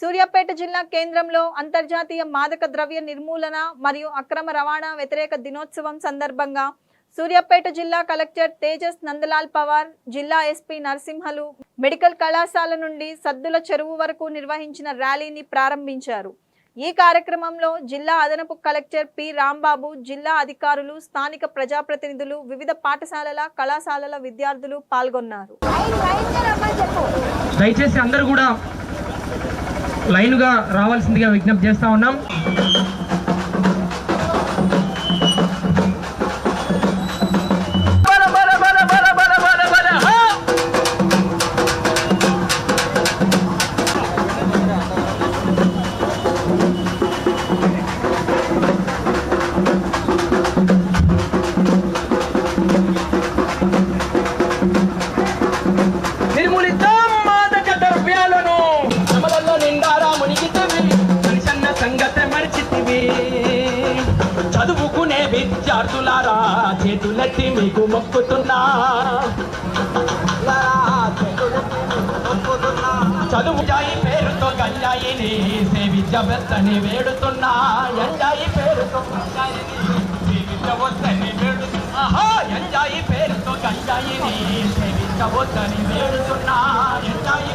సూర్యాపేట జిల్లా కేంద్రంలో అంతర్జాతీయ మాదక ద్రవ్య నిర్మూలన మరియు అక్రమ రవాణా వ్యతిరేక దినోత్సవం సందర్భంగా సూర్యాపేట జిల్లా కలెక్టర్ తేజస్ నందలాల్ పవార్ జిల్లా ఎస్పీ నరసింహలు మెడికల్ కళాశాల నుండి సద్దుల చెరువు వరకు నిర్వహించిన ర్యాలీని ప్రారంభించారు. ఈ కార్యక్రమంలో జిల్లా అదనపు కలెక్టర్ పి రాంబాబు జిల్లా అధికారులు స్థానిక ప్రజాప్రతినిధులు వివిధ పాఠశాలల కళాశాలల విద్యార్థులు పాల్గొన్నారు. దయచేసి అందరూ కూడా లైన్గా రావాల్సిందిగా విజ్ఞప్తి చేస్తా ఉన్నాం. విద్యార్థులారా చేతులెత్తి మీకు మొక్కుతున్నా. చదువు జాయి పేరుతో గంజాయిని సేవించవద్దని వేడుతున్నా. ఎంజాయి పేరుతో గంజాయిని సేవించవద్దని వేడుతున్నా. ఆహా, ఎంజాయి పేరుతో గంజాయిని సేవించవద్దని వేడుతున్నా. ఎంజాయి